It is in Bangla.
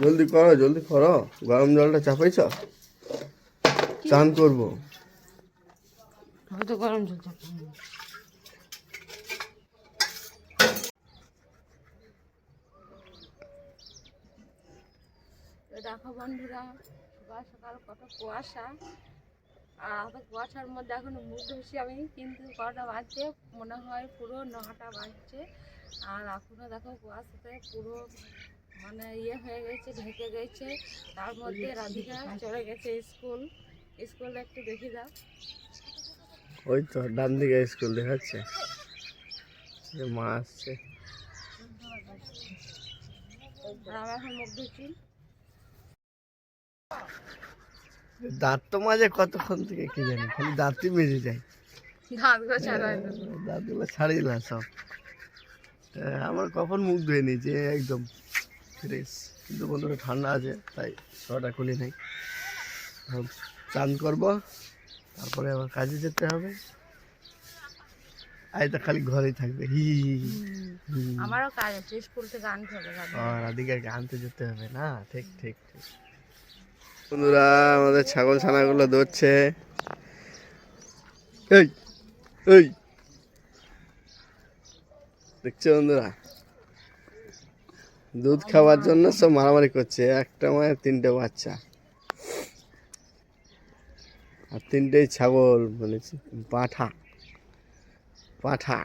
জলদি করো জলদি করো। গরম জলটা চাপাইছ? চান করব। হয়তো গরম জল দেখো বন্ধুরা সকাল সকাল কত কুয়াশা। আর এত কুয়াশার মধ্যে এখন মুখ ধুছি আমি কিন্তু কটা বাজছে? মনে হয় পুরো নটা বাজছে। আর এখনও দেখো কুয়াশাতে পুরো মানে ইয়ে হয়ে গেছে ঢেকে গেছে। তার মধ্যে রাধিকা চলে গেছে স্কুল। স্কুল একটু দেখে দাও। ওই তো ডান দিকে স্কুল দেখাচ্ছে। মা আসছে। দাঁত তো মাঝে কতক্ষণ থেকে কি জানি খালি দাঁতই মেজে যায়। দাঁতগুলো ছাড়িয়ে না সব। আমার কখন মুখ ধুয়ে নিয়েছে একদম। ফ্রেশ। কিন্তু বন্ধুরা ঠান্ডা আছে তাই শোয়াটা খুলি নাই। চান করব তারপরে আবার কাজে যেতে হবে। আই তো খালি ঘরেই থাকবে হি। আমারও কাজ আছে স্কুল থেকে আনতে হবে। ও রাধিকাকে আনতে যেতে হবে না? ঠিক ঠিক ঠিক। বন্ধুরা আমাদের ছাগল ছানাগুলো দৌড়ছে এই এই। দেখছ বন্ধুরা? দুধ খাওয়ার জন্য সব মারামারি করছে। একটা মায়ের তিনটে বাচ্চা। আর তিনটেই ছাগল মানে পাঠা। পাঠা।